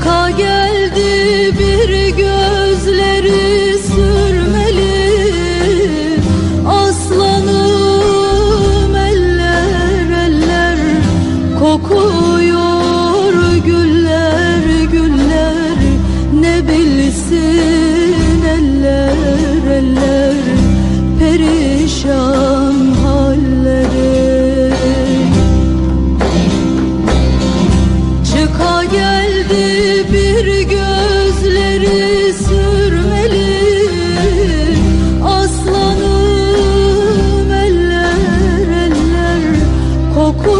call you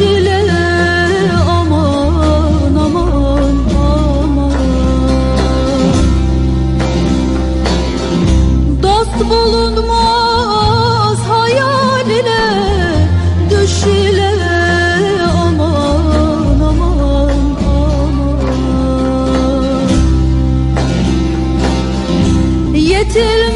yaş ile aman aman aman. Dost bulunmaz hayal ile düş ile aman aman aman. Yetilmez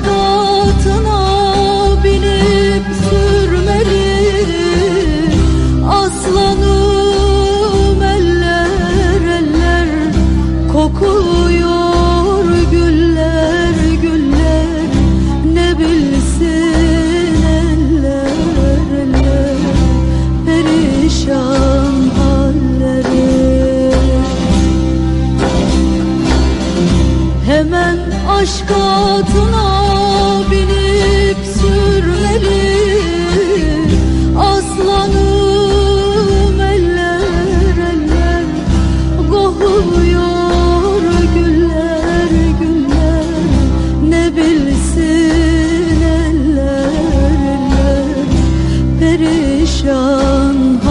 aşk atına binip sürmeli Aslanım eller eller kokuyor güller güller Ne bilsin eller eller perişan Hemen aşk atına 生活。